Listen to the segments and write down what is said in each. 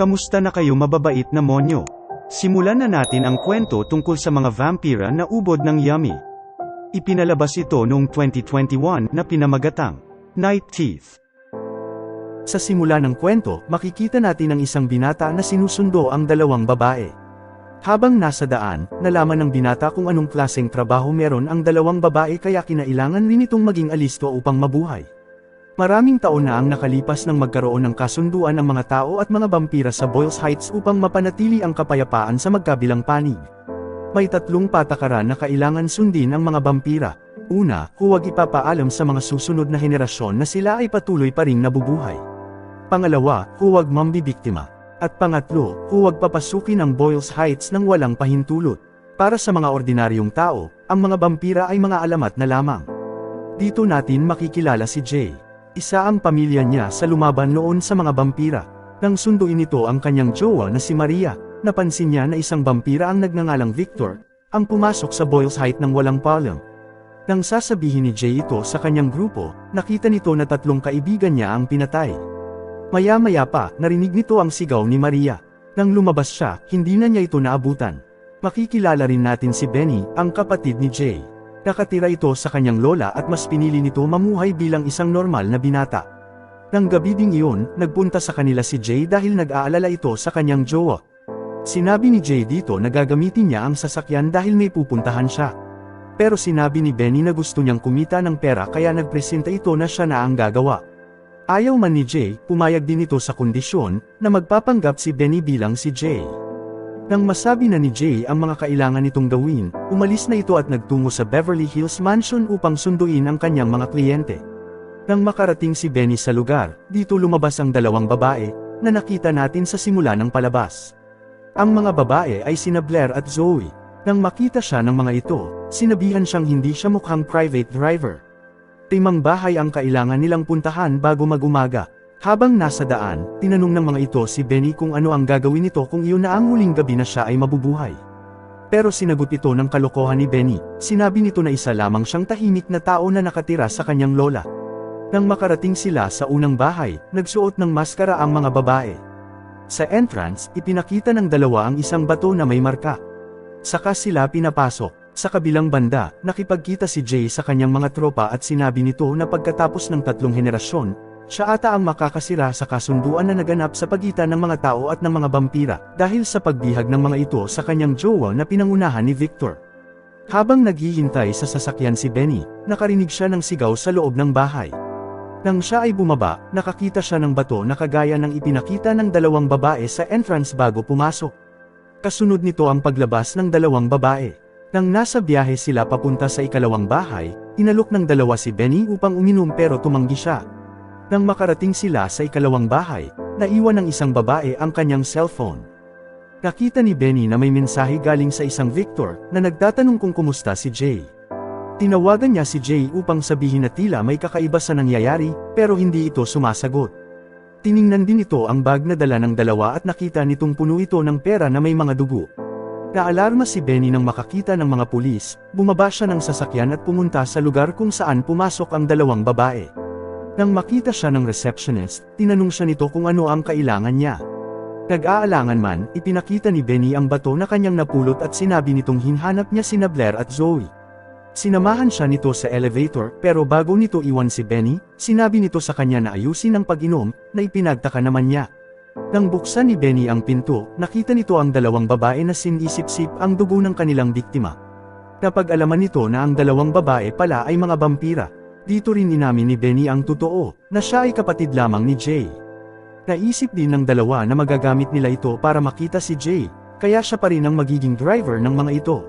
Kamusta na kayo mababait na monyo? Simulan na natin ang kwento tungkol sa mga vampira na ubod ng yummy. Ipinalabas ito noong 2021 na pinamagatang Night Teeth. Sa simula ng kwento, makikita natin ang isang binata na sinusundo ang dalawang babae. Habang nasa daan, nalaman ng binata kung anong klaseng trabaho meron ang dalawang babae kaya kinailangan rin itong maging alisto upang mabuhay. Maraming taon na ang nakalipas nang magkaroon ng kasunduan ng mga tao at mga vampira sa Boyles Heights upang mapanatili ang kapayapaan sa magkabilang panig. May tatlong patakaran na kailangan sundin ang mga vampira. Una, huwag ipapaalam sa mga susunod na henerasyon na sila ay patuloy pa ring nabubuhay. Pangalawa, huwag mambibiktima. At pangatlo, huwag papasukin ang Boyles Heights ng walang pahintulot. Para sa mga ordinaryong tao, ang mga vampira ay mga alamat na lamang. Dito natin makikilala si Jay. Isa ang pamilya niya sa lumaban noon sa mga vampira. Nang sunduin ito ang kanyang jowa na si Maria, napansin niya na isang vampira ang nagngangalang Victor, ang pumasok sa Boyles Height ng walang palong. Nang sasabihin ni Jay ito sa kanyang grupo, nakita nito na tatlong kaibigan niya ang pinatay. Maya-maya pa, narinig nito ang sigaw ni Maria. Nang lumabas siya, hindi na niya ito naabutan. Makikilala rin natin si Benny, ang kapatid ni Jay. Nakatira ito sa kanyang lola at mas pinili nito mamuhay bilang isang normal na binata. Nang gabi ding iyon, nagpunta sa kanila si Jay dahil nag-aalala ito sa kanyang jowa. Sinabi ni Jay dito na gagamitin niya ang sasakyan dahil may pupuntahan siya. Pero sinabi ni Benny na gusto niyang kumita ng pera kaya nagpresenta ito na siya na ang gagawa. Ayaw man ni Jay, pumayag din ito sa kondisyon na magpapanggap si Benny bilang si Jay. Nang masabi na ni Jay ang mga kailangan nitong gawin, umalis na ito at nagtungo sa Beverly Hills Mansion upang sunduin ang kanyang mga kliyente. Nang makarating si Benny sa lugar, dito lumabas ang dalawang babae, na nakita natin sa simula ng palabas. Ang mga babae ay sina Blair at Zoe. Nang makita siya ng mga ito, sinabihan siyang hindi siya mukhang private driver. Timang bahay ang kailangan nilang puntahan bago magumaga, habang nasa daan, tinanong ng mga ito si Benny kung ano ang gagawin nito kung iyon na ang huling gabi na siya ay mabubuhay. Pero sinagot ito ng kalokohan ni Benny, sinabi nito na isa lamang siyang tahimik na tao na nakatira sa kanyang lola. Nang makarating sila sa unang bahay, nagsuot ng maskara ang mga babae. Sa entrance, ipinakita ng dalawa ang isang bato na may marka. Saka sila pinapasok. Sa kabilang banda, nakipagkita si Jay sa kanyang mga tropa at sinabi nito na pagkatapos ng tatlong henerasyon, siya ata ang makakasira sa kasunduan na naganap sa pagitan ng mga tao at ng mga vampira, dahil sa pagbihag ng mga ito sa kanyang jowa na pinangunahan ni Victor. Habang naghihintay sa sasakyan si Benny, nakarinig siya ng sigaw sa loob ng bahay. Nang siya ay bumaba, nakakita siya ng bato na kagaya ng ipinakita ng dalawang babae sa entrance bago pumasok. Kasunod nito ang paglabas ng dalawang babae. Nang nasa biyahe sila papunta sa ikalawang bahay, inalok ng dalawa si Benny upang uminom pero tumanggi siya, nang makarating sila sa ikalawang bahay, naiwan ng isang babae ang kanyang cellphone. Nakita ni Benny na may mensahe galing sa isang Victor na nagtatanong kung kumusta si Jay. Tinawagan niya si Jay upang sabihin na tila may kakaiba sa nangyayari, pero hindi ito sumasagot. Tiningnan din ito ang bag na dala ng dalawa at nakita nitong puno ito ng pera na may mga dugo. Naalarma si Benny nang makakita ng mga pulis, bumaba siya ng sasakyan at pumunta sa lugar kung saan pumasok ang dalawang babae. Nang makita siya ng receptionist, tinanong siya nito kung ano ang kailangan niya. Nag-aalangan man, ipinakita ni Benny ang bato na kanyang napulot at sinabi nitong hinhanap niya sina Blair at Zoe. Sinamahan siya nito sa elevator pero bago nito iwan si Benny, sinabi nito sa kanya na ayusin ang pag-inom, na ipinagtaka naman niya. Nang buksan ni Benny ang pinto, nakita nito ang dalawang babae na sinisip-sip ang dugo ng kanilang biktima. Napag-alaman nito na ang dalawang babae pala ay mga vampira, dito rin inamin ni Benny ang totoo, na siya ay kapatid lamang ni Jay. Naisip din ng dalawa na magagamit nila ito para makita si Jay, kaya siya pa rin ang magiging driver ng mga ito.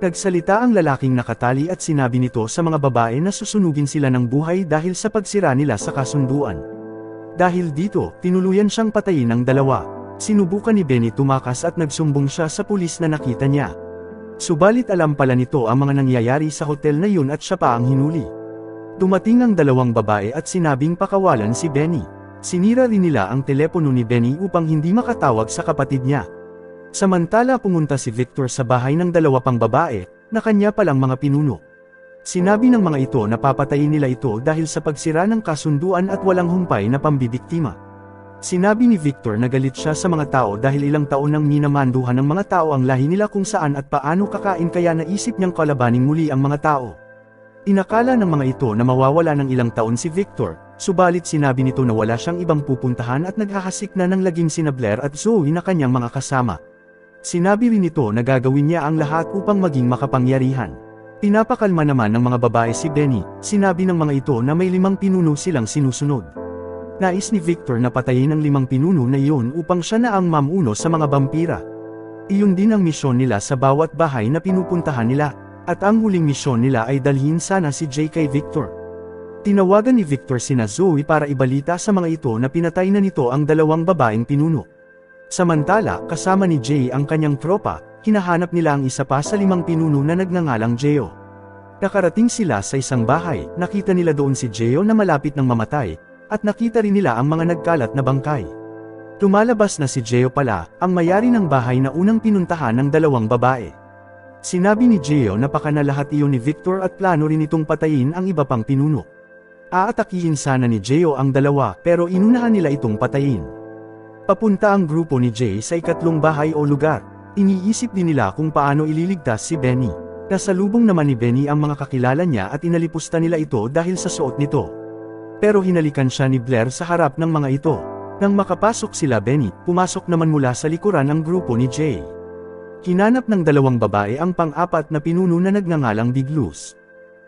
Nagsalita ang lalaking nakatali at sinabi nito sa mga babae na susunugin sila ng buhay dahil sa pagsira nila sa kasunduan. Dahil dito, tinuluyan siyang patayin ng dalawa. Sinubukan ni Benny tumakas at nagsumbong siya sa pulis na nakita niya. Subalit alam pala nito ang mga nangyayari sa hotel na yun at siya pa ang hinuli. Dumating ang dalawang babae at sinabing pakawalan si Benny. Sinira rin nila ang telepono ni Benny upang hindi makatawag sa kapatid niya. Samantala pumunta si Victor sa bahay ng dalawa pang babae, na kanya palang mga pinuno. Sinabi ng mga ito na papatayin nila ito dahil sa pagsira ng kasunduan at walang humpay na pambibiktima. Sinabi ni Victor na galit siya sa mga tao dahil ilang taon nang minamanduhan ng mga tao ang lahi nila kung saan at paano kakain kaya naisip niyang kalabaning muli ang mga tao. Inakala ng mga ito na mawawala ng ilang taon si Victor, subalit sinabi nito na wala siyang ibang pupuntahan at naghahasik na ng laging sina Blair at Zoe na kanyang mga kasama. Sinabi rin nito na gagawin niya ang lahat upang maging makapangyarihan. Pinapakalma naman ng mga babae si Benny, sinabi ng mga ito na may limang pinuno silang sinusunod. Nais ni Victor na patayin ang limang pinuno na iyon upang siya na ang mamuno sa mga vampira. Iyon din ang misyon nila sa bawat bahay na pinupuntahan nila. At ang huling misyon nila ay dalhin sana si Jay kay Victor. Tinawagan ni Victor sina Zoe para ibalita sa mga ito na pinatay na nito ang dalawang babaeng pinuno. Samantala, kasama ni Jay ang kanyang tropa, hinahanap nila ang isa pa sa limang pinuno na nagngangalang Jeo. Nakarating sila sa isang bahay, nakita nila doon si Jeo na malapit ng mamatay, at nakita rin nila ang mga nagkalat na bangkay. Tumalabas na si Jeo pala, ang mayari ng bahay na unang pinuntahan ng dalawang babae. Sinabi ni Gio na lahat iyon ni Victor at plano rin itong patayin ang iba pang pinuno. Aatakihin sana ni Gio ang dalawa pero inunahan nila itong patayin. Papunta ang grupo ni Jay sa ikatlong bahay o lugar. Iniisip din nila kung paano ililigtas si Benny. Nasalubong naman ni Benny ang mga kakilala niya at inalipusta nila ito dahil sa suot nito. Pero hinalikan siya ni Blair sa harap ng mga ito. Nang makapasok sila Benny, pumasok naman mula sa likuran ang grupo ni Jay. Hinanap ng dalawang babae ang pang-apat na pinuno na nagngangalang Biglus.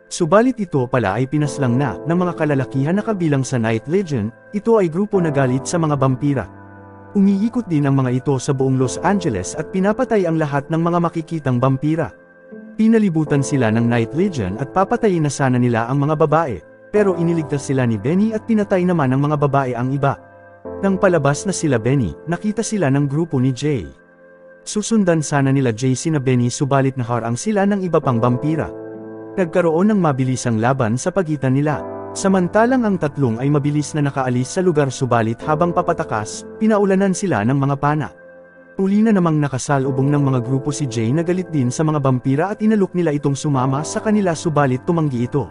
Subalit ito pala ay pinaslang na ng mga kalalakihan na kabilang sa Night Legion, ito ay grupo na galit sa mga vampira. Umiikot din ang mga ito sa buong Los Angeles at pinapatay ang lahat ng mga makikitang vampira. Pinalibutan sila ng Night Legion at papatayin na sana nila ang mga babae, pero iniligtas sila ni Benny at pinatay naman ng mga babae ang iba. Nang palabas na sila Benny, nakita sila ng grupo ni Jay. Susundan sana nila JC na Benny subalit naharang sila ng iba pang vampira. Nagkaroon ng mabilisang laban sa pagitan nila. Samantalang ang tatlong ay mabilis na nakaalis sa lugar subalit habang papatakas, pinaulanan sila ng mga pana. Uli na namang nakasalubong ng mga grupo si Jay na galit din sa mga vampira at inalok nila itong sumama sa kanila subalit tumanggi ito.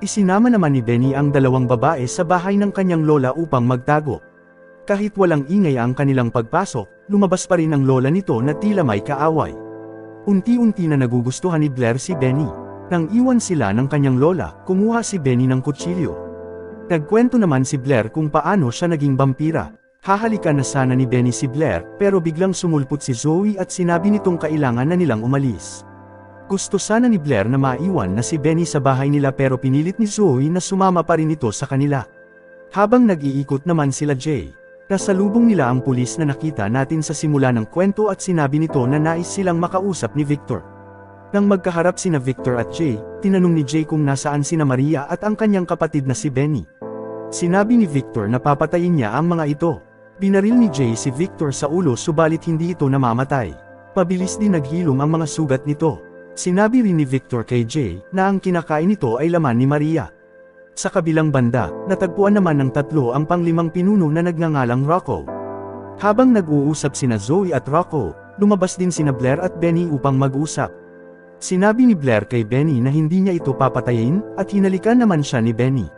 Isinama naman ni Benny ang dalawang babae sa bahay ng kanyang lola upang magtago. Kahit walang ingay ang kanilang pagpasok, lumabas pa rin ang lola nito na tila may kaaway. Unti-unti na nagugustuhan ni Blair si Benny. Nang iwan sila ng kanyang lola, kumuha si Benny ng kutsilyo. Nagkwento naman si Blair kung paano siya naging vampira. Hahalikan na sana ni Benny si Blair, pero biglang sumulpot si Zoe at sinabi nitong kailangan na nilang umalis. Gusto sana ni Blair na maiwan na si Benny sa bahay nila pero pinilit ni Zoe na sumama pa rin ito sa kanila. Habang nag-iikot naman sila Jay, Nasalubong nila ang pulis na nakita natin sa simula ng kwento at sinabi nito na nais silang makausap ni Victor. Nang magkaharap sina Victor at Jay, tinanong ni Jay kung nasaan sina Maria at ang kanyang kapatid na si Benny. Sinabi ni Victor na papatayin niya ang mga ito. Binaril ni Jay si Victor sa ulo subalit hindi ito namamatay. Pabilis din naghilom ang mga sugat nito. Sinabi rin ni Victor kay Jay na ang kinakain nito ay laman ni Maria. Sa kabilang banda, natagpuan naman ng tatlo ang panglimang pinuno na nagngangalang Rocco. Habang nag-uusap sina Zoe at Rocco, lumabas din sina Blair at Benny upang mag-usap. Sinabi ni Blair kay Benny na hindi niya ito papatayin, at hinalikan naman siya ni Benny.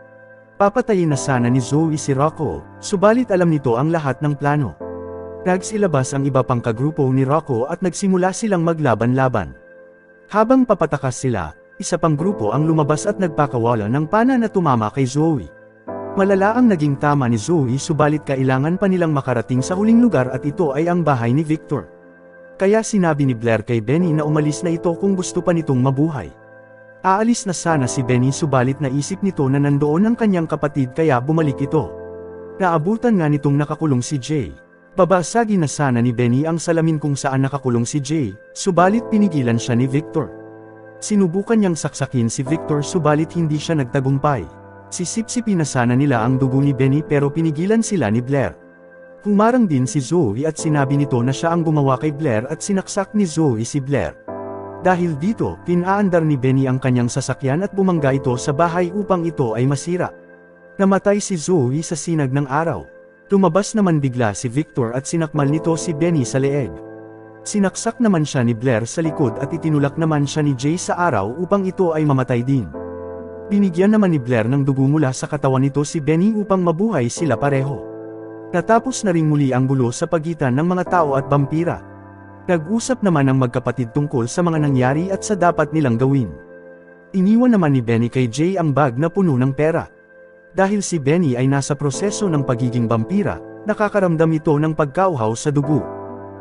Papatayin na sana ni Zoe si Rocco, subalit alam nito ang lahat ng plano. Nagsilabas ang iba pang kagrupo ni Rocco at nagsimula silang maglaban-laban. Habang papatakas sila, isa pang grupo ang lumabas at nagpakawala ng pana na tumama kay Zoe. Malala ang naging tama ni Zoe subalit kailangan pa nilang makarating sa huling lugar at ito ay ang bahay ni Victor. Kaya sinabi ni Blair kay Benny na umalis na ito kung gusto pa nitong mabuhay. Aalis na sana si Benny subalit naisip nito na nandoon ang kanyang kapatid kaya bumalik ito. Naabutan nga nitong nakakulong si Jay. Babasagin na sana ni Benny ang salamin kung saan nakakulong si Jay, subalit pinigilan siya ni Victor. Sinubukan niyang saksakin si Victor subalit hindi siya nagtagumpay. Sisipsipin na sana nila ang dugo ni Benny pero pinigilan sila ni Blair. Humarang din si Zoe at sinabi nito na siya ang gumawa kay Blair at sinaksak ni Zoe si Blair. Dahil dito, pinaandar ni Benny ang kanyang sasakyan at bumangga ito sa bahay upang ito ay masira. Namatay si Zoe sa sinag ng araw. Tumabas naman bigla si Victor at sinakmal nito si Benny sa leeg. Sinaksak naman siya ni Blair sa likod at itinulak naman siya ni Jay sa araw upang ito ay mamatay din. Binigyan naman ni Blair ng dugo mula sa katawan nito si Benny upang mabuhay sila pareho. Natapos na ring muli ang gulo sa pagitan ng mga tao at vampira. Nag-usap naman ang magkapatid tungkol sa mga nangyari at sa dapat nilang gawin. Iniwan naman ni Benny kay Jay ang bag na puno ng pera. Dahil si Benny ay nasa proseso ng pagiging vampira, nakakaramdam ito ng pagkauhaw sa dugo.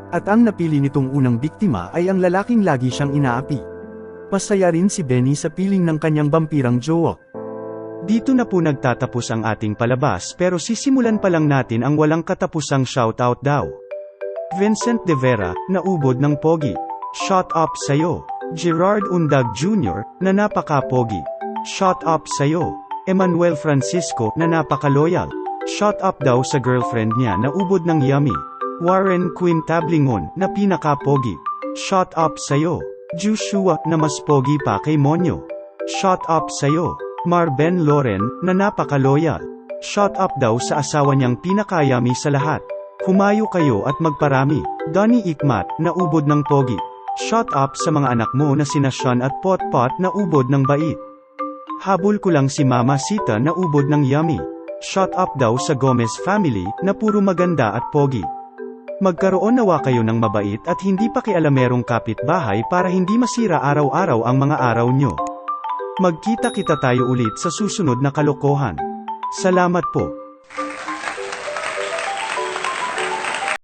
At ang napili nitong unang biktima ay ang lalaking lagi siyang inaapi. Masaya rin si Benny sa piling ng kanyang vampirang jowa. Dito na po nagtatapos ang ating palabas pero sisimulan pa lang natin ang walang katapusang shoutout daw. Vincent De Vera, naubod ng Pogi. Shot up sayo. Gerard Undag Jr., na napaka-pogi. Shot up sayo. Emmanuel Francisco, na napaka-loyal. Shot up daw sa girlfriend niya na ubod ng yummy. Warren Quinn Tablingon, na pinaka-pogi. Shot up sayo. Joshua, na mas pogi pa kay Monyo. Shot up sayo. Marben Loren, na napaka-loyal. Shot up daw sa asawa niyang pinakayami sa lahat. Humayo kayo at magparami. Donnie Ikmat, na ubod ng pogi. Shot up sa mga anak mo na sina Sean at Potpot na ubod ng bait. Habol ko lang si Mama Sita na ubod ng yummy. Shot up daw sa Gomez family na puro maganda at pogi. Magkaroon nawa kayo ng mabait at hindi pakialamerong kapitbahay para hindi masira araw-araw ang mga araw nyo. Magkita kita tayo ulit sa susunod na kalokohan. Salamat po.